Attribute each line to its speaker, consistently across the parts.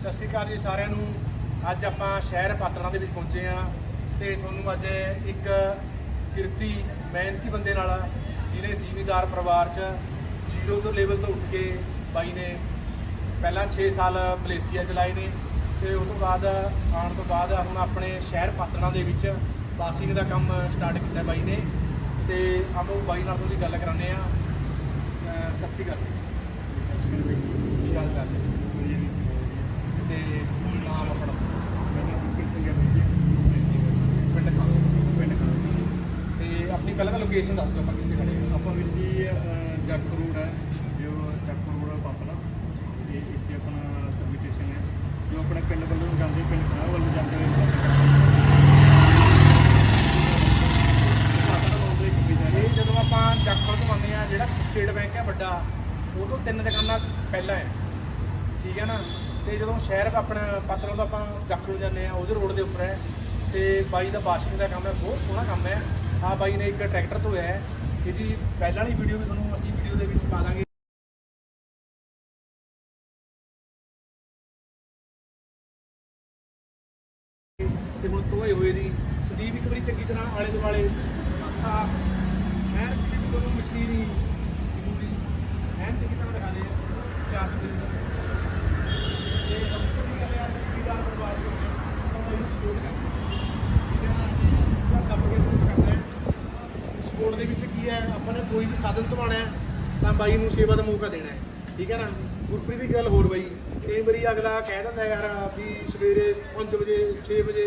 Speaker 1: ਸਤਿ ਸ਼੍ਰੀ ਅਕਾਲ ਜੀ ਸਾਰਿਆਂ ਨੂੰ। ਅੱਜ ਆਪਾਂ ਸ਼ਹਿਰ ਪਾਤੜਾਂ ਦੇ ਵਿੱਚ ਪਹੁੰਚੇ ਆ ਤੇ ਤੁਹਾਨੂੰ ਅੱਜ ਇੱਕ ਕਿਰਤੀ, ਮਿਹਨਤੀ ਬੰਦੇ ਨਾਲ ਜਿਹਨੇ ਜ਼ਿਮੀਦਾਰ ਪਰਿਵਾਰ 'ਚ ਜ਼ੀਰੋ ਤੋਂ ਲੈਵਲ ਤੋਂ ਉੱਠ ਕੇ ਬਾਈ ਨੇ ਪਹਿਲਾਂ 6 ਸਾਲ ਮਲੇਸੀਆ ਚਲਾਏ ਨੇ ਤੇ ਉਸ ਤੋਂ ਬਾਅਦ, ਆਉਣ ਤੋਂ ਬਾਅਦ ਹੁਣ ਆਪਣੇ ਸ਼ਹਿਰ ਪਾਤੜਾਂ ਦੇ ਵਿੱਚ ਪਾਸਿੰਗ ਦਾ ਕੰਮ ਸਟਾਰਟ ਕੀਤਾ ਬਾਈ ਨੇ। ਤੇ ਆਪਾਂ ਉਹ ਬਾਈ ਨਾਲ ਥੋੜੀ ਗੱਲ ਕਰਾਉਂਦੇ ਆ ਸਤਿ ਸ਼੍ਰੀ ਅਕਾਲ ਕੀ ਗੱਲ ਕਰਦੇ ਤੇ ਨਾਮ ਆਪਣਾ ਪਿੰਡ ਖਾਂ ਪਿੰਡ ਖਾਂ ਤੇ ਆਪਣੀ ਪਹਿਲਾਂ ਤਾਂ ਲੋਕੇਸ਼ਨ ਦੱਸ ਦਿਓ ਆਪਾਂ ਕਿੱਥੇ ਖੜੇ ਹਾਂ।
Speaker 2: ਆਪਾਂ ਵੀਰ ਜੀ ਜੱਟ ਰੋਡ ਹੈ ਜੋ ਜੱਟ ਰੋਡ ਪਾਪਣਾ ਤੇ ਇੱਥੇ ਆਪਣਾ ਸਰਵਿਸ ਸਟੇਸ਼ਨ ਹੈ। ਜੋ ਆਪਣੇ ਪਿੰਡ ਵੱਲੋਂ ਜਾਂਦੇ ਪਿੰਡ ਖੜਾ ਵੱਲੋਂ ਜਾਂਦੇ ਹੋਏ
Speaker 1: ਇਹ ਜਦੋਂ ਆਪਾਂ ਚੱਕਰ ਤੋਂ ਆਉਂਦੇ ਆ ਜਿਹੜਾ ਸਟੇਟ ਬੈਂਕ ਹੈ ਵੱਡਾ ਉਹ ਤੋਂ ਤਿੰਨ ਦੁਕਾਨਾਂ ਪਹਿਲਾਂ ਹੈ। ਠੀਕ ਹੈ ਨਾ? ਤੇ ਜਦੋਂ ਸ਼ਹਿਰ ਆਪਣਾ ਪਾਤਰੋਂ ਦਾ ਆਪਾਂ ਨੂੰ ਜਾਂਦੇ ਆ ਉਹਦੇ ਰੋਡ ਦੇ ਉੱਪਰ ਹੈ। ਤੇ ਬਾਈ ਦਾ ਵਾਸ਼ਿੰਗ ਦਾ ਕੰਮ ਹੈ ਬਹੁਤ ਸੋਹਣਾ ਕੰਮ ਹੈ। ਆ ਬਾਈ ਨੇ ਇੱਕ ਟਰੈਕਟਰ ਧੋਇਆ ਹੈ ਇਹਦੀ ਪਹਿਲਾਂ ਵਾਲੀ ਵੀਡੀਓ ਵੀ ਤੁਹਾਨੂੰ ਅਸੀਂ ਵੀਡੀਓ ਦੇ ਵਿੱਚ ਪਾ ਦਾਂਗੇ। ਤੇ ਹੁਣ ਧੋਏ ਹੋਏ ਦੀ ਸਦੀਪ ਇੱਕ ਵਾਰੀ ਚੰਗੀ ਤਰ੍ਹਾਂ ਆਲੇ ਦੁਆਲੇ ਮਾਸਾ ਐਨ ਕਿਤੇ ਤੁਹਾਨੂੰ ਮਿੱਟੀ ਨਹੀਂ ਜ਼ਰੂਰੀ ਐਨ ਚੰਗੀ ਤਰ੍ਹਾਂ ਦਿਖਾ ਦੇ। ਚਾਰ ਦਿਨ ਤੇ ਸਭ ਤੋਂ ਵੱਡੀ ਗੱਲ ਯਾਰ ਜ਼ਿਮੀਦਾਰ ਪਰਿਵਾਰ ਦੇ ਹੋਏ ਤਾਂ ਉਹ ਇਹਨੂੰ ਸਪੋਰਟ ਕਰਦੇ ਠੀਕ ਹੈ ਨਾ ਪੂਰਾ ਦੱਬ ਕੇ ਸਪੋਰਟ ਕਰਦਾ ਹੈ ਸਪੋਰਟ ਦੇ ਵਿੱਚ ਕੀ ਹੈ ਆਪਾਂ ਨੇ ਕੋਈ ਵੀ ਸਾਧਨ ਧਵਾਣਾ ਹੈ ਤਾਂ ਬਾਈ ਨੂੰ ਸੇਵਾ ਦਾ ਮੌਕਾ ਦੇਣਾ ਹੈ। ਠੀਕ ਹੈ ਨਾ? ਗੁਰਪ੍ਰੀਤ ਦੀ ਗੱਲ ਹੋਰ ਬਾਈ। ਕਈ ਵਾਰੀ ਅਗਲਾ ਕਹਿ ਦਿੰਦਾ ਯਾਰ ਵੀ ਸਵੇਰੇ 5 ਵਜੇ 6 ਵਜੇ।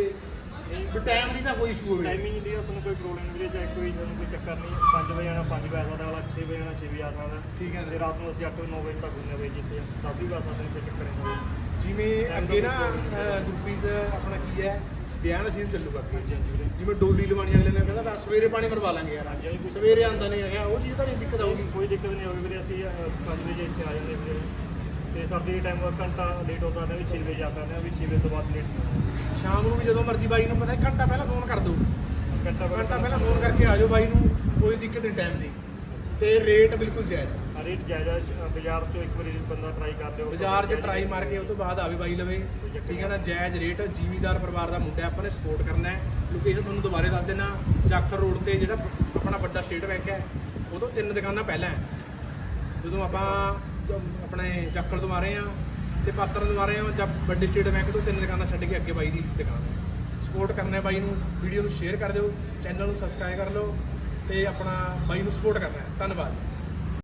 Speaker 1: ਵੀ ਟਾਈਮ ਦੀ ਤਾਂ ਕੋਈ ਇਸ਼ੂ ਹੋਵੇ।
Speaker 2: ਟਾਈਮਿੰਗ ਦੀ ਸਾਨੂੰ ਕੋਈ ਪ੍ਰੋਬਲਮ ਨਹੀਂ ਵੀਰੇ ਚਾਹੇ ਕੋਈ ਸਾਨੂੰ ਕੋਈ ਚੱਕਰ ਨਹੀਂ। 5 ਵਜੇ ਆਣਾ 5 ਵਜੇ ਆ ਸਕਦਾ ਵਾਲਾ 6 ਵਜੇ ਆਣਾ 6 ਵਜੇ ਆ ਸਕਦਾ।
Speaker 1: ਠੀਕ ਹੈ।
Speaker 2: ਤੇ ਰਾਤ ਨੂੰ ਅਸੀਂ 8 9 ਵਜੇ ਤੱਕ ਹੁੰਦੇ ਬਈ ਜਿੱਥੇ। 10 ਵੀ ਆ ਸਕਦੇ ਕੋਈ ਚੱਕਰ ਨਹੀਂ
Speaker 1: ਜਿਵੇਂ ਅੱਗੇ ਨਾ ਗੁਰਪ੍ਰੀਤ ਆਪਣਾ ਕੀ ਹੈ? ਵਿਆਹ ਦਾ ਸੀਜ਼ਨ ਚੱਲੂਗਾ ਜਿਵੇਂ ਡੋਲੀ ਲਵਾਣੀ ਅਗਲੇ ਨੇ ਕਹਿੰਦਾ ਰਾਤ ਸਵੇਰੇ ਪਾਣੀ ਮਰਵਾ ਲਾਂਗੇ ਯਾਰ। ਸਵੇਰੇ ਆਂਦਾ ਨਹੀਂ ਹੈਗਾ ਉਹ ਚੀਜ਼ ਤਾਂ ਨਹੀਂ ਦਿੱਕਤ ਆਊਗੀ।
Speaker 2: ਕੋਈ ਦਿੱਕਤ ਨਹੀਂ ਆਉਗੀ ਵੀਰੇ ਅਸੀਂ 5 ਵਜੇ ਇੱਥੇ ਆ ਜਾਂਦੇ ਵੀਰੇ। ਤੇ ਸਰਦੀ ਦੇ ਟਾਈਮ ਘੰਟਾ ਲੇਟ ਹੋ ਸਕਦਾ ਵੀ 6 ਵਜੇ ਆ ਸਕਦੇ ਹਾਂ ਵੀ 6 ਵਜੇ ਤੋਂ ਬਾਅਦ ਲੇਟ
Speaker 1: ਸ਼ਾਮ ਨੂੰ ਵੀ ਜਦੋਂ ਮਰਜ਼ੀ ਬਾਈ ਨੂੰ ਪਤਾ ਘੰਟਾ ਪਹਿਲਾਂ ਫੋਨ ਕਰ ਦਿਓ। ਘੰਟਾ ਪਹਿਲਾਂ ਫੋਨ ਕਰਕੇ ਆ ਜਾਓ ਬਾਈ ਨੂੰ ਕੋਈ ਦਿੱਕਤ ਨਹੀਂ ਟਾਈਮ ਦੀ। ਤੇ ਰੇਟ ਬਿਲਕੁਲ ਜਾਇਜ਼
Speaker 2: ਰੇਟ ਜਾਇਜ਼ ਆ, ਬਾਜ਼ਾਰ ਤੋਂ ਇੱਕ ਵਾਰੀ ਬੰਦਾ ਟਰਾਈ ਕਰ ਲਿਓ
Speaker 1: ਬਾਜ਼ਾਰ 'ਚ ਟਰਾਈ ਮਾਰ ਕੇ ਉਹ ਤੋਂ ਬਾਅਦ ਆਵੇ ਬਾਈ ਲਵੇ। ਠੀਕ ਹੈ ਨਾ ਜਾਇਜ਼ ਰੇਟ ਜੀਵੀਦਾਰ ਪਰਿਵਾਰ ਦਾ ਮੁੰਡਾ ਹੈ, ਆਪਾਂ ਨੇ ਸਪੋਰਟ ਕਰਨਾ ਹੈ। ਲੋਕੇਸ਼ਨ ਤੁਹਾਨੂੰ ਦੁਬਾਰੇ ਦੱਸ ਦੇਣਾ ਜਾਖਰ ਰੋਡ ਤੇ ਜਿਹੜਾ ਆਪਣਾ ਵੱਡਾ ਸਟੇਟ ਬੈਂਕ ਹੈ ਉਹ ਤੋਂ ਤਿੰਨ ਦੁਕਾਨਾਂ ਪਹਿਲਾਂ ਹੈ। ਜਦੋਂ ਆਪਾਂ ਜ- ਆਪਣੇ ਜਾਖਰ ਤੋਂ ਆ ਰਹੇ ਆ ਤੇ ਪਾਤਰ ਤੋਂ ਆ ਰਹੇ ਆ ਜਦ ਵੱਡੇ ਸਟੇਟ ਬੈਂਕ ਤੋਂ ਤਿੰਨ ਦੁਕਾਨਾਂ ਛੱਡ ਕੇ ਅੱਗੇ ਬਾਈ ਦੀ ਦੁਕਾਨ ਹੈ। ਸਪੋਰਟ ਕਰਨਾ ਹੈ ਬਾਈ ਨੂੰ ਵੀਡੀਓ ਨੂੰ ਸ਼ੇਅਰ ਕਰ ਦਿਓ ਚੈਨਲ ਨੂੰ ਸਬਸਕ੍ਰਾਈਬ ਕਰ ਲਓ। ਤੇ ਆਪਣਾ ਬਾਈ ਨੂੰ ਸਪੋਰਟ ਕਰਨਾ ਹੈ। ਧੰਨਵਾਦ।